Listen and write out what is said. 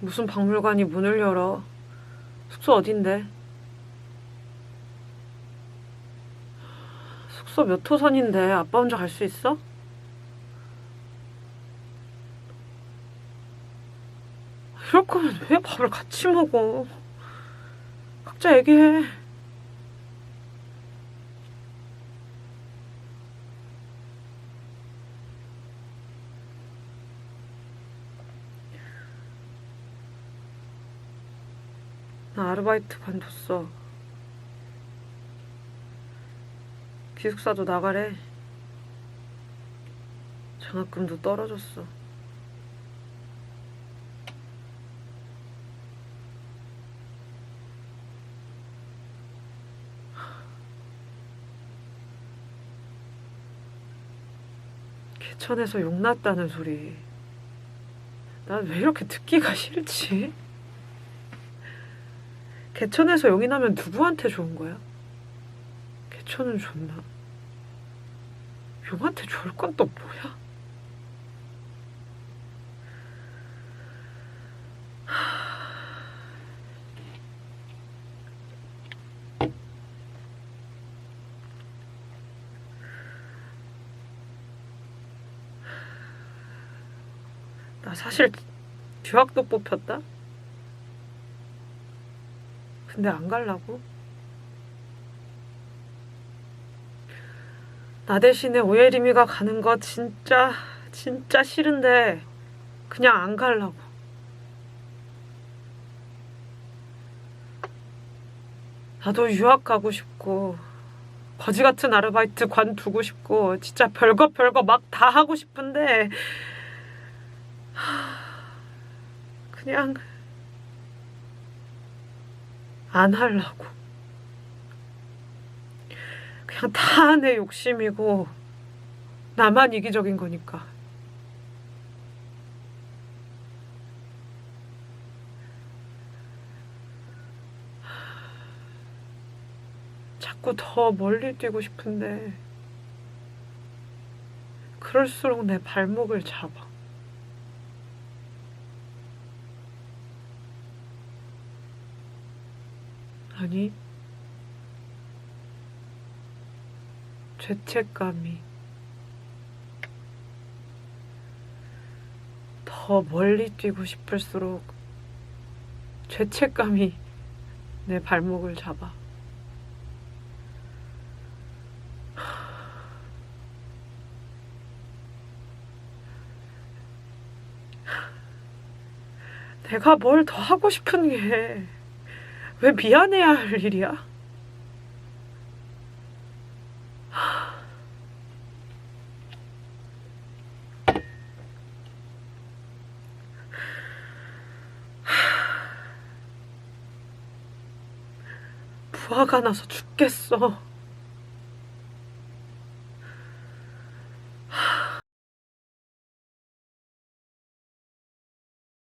무슨 박물관이 문을 열어? 숙소 어딘데? 숙소 몇 호선인데 아빠 혼자 갈 수 있어? 이럴 거면 왜 밥을 같이 먹어? 각자 얘기해. 나 아르바이트 관뒀어. 기숙사도 나가래. 장학금도 떨어졌어. 개천에서 용났다는 소리. 난 왜 이렇게 듣기가 싫지? 개천에서 용이 나면 누구한테 좋은 거야? 개천은 좋나? 용한테 좋을 건 또 뭐야? 나 사실 유학도 뽑혔다? 근데 안 갈라고? 나 대신에 오예림이가 가는 거 진짜 진짜 싫은데 그냥 안 갈라고. 나도 유학 가고 싶고 거지 같은 아르바이트 관두고 싶고 진짜 별거 별거 막 다 하고 싶은데 하, 그냥 안 하려고. 그냥 다 내 욕심이고 나만 이기적인 거니까. 자꾸 더 멀리 뛰고 싶은데 그럴수록 내 발목을 잡아. 아니, 죄책감이 더 멀리 뛰고 싶을수록 죄책감이 내 발목을 잡아. 내가 뭘 더 하고 싶은 게 왜 미안해야 할 일이야? 부화가 나서 죽겠어.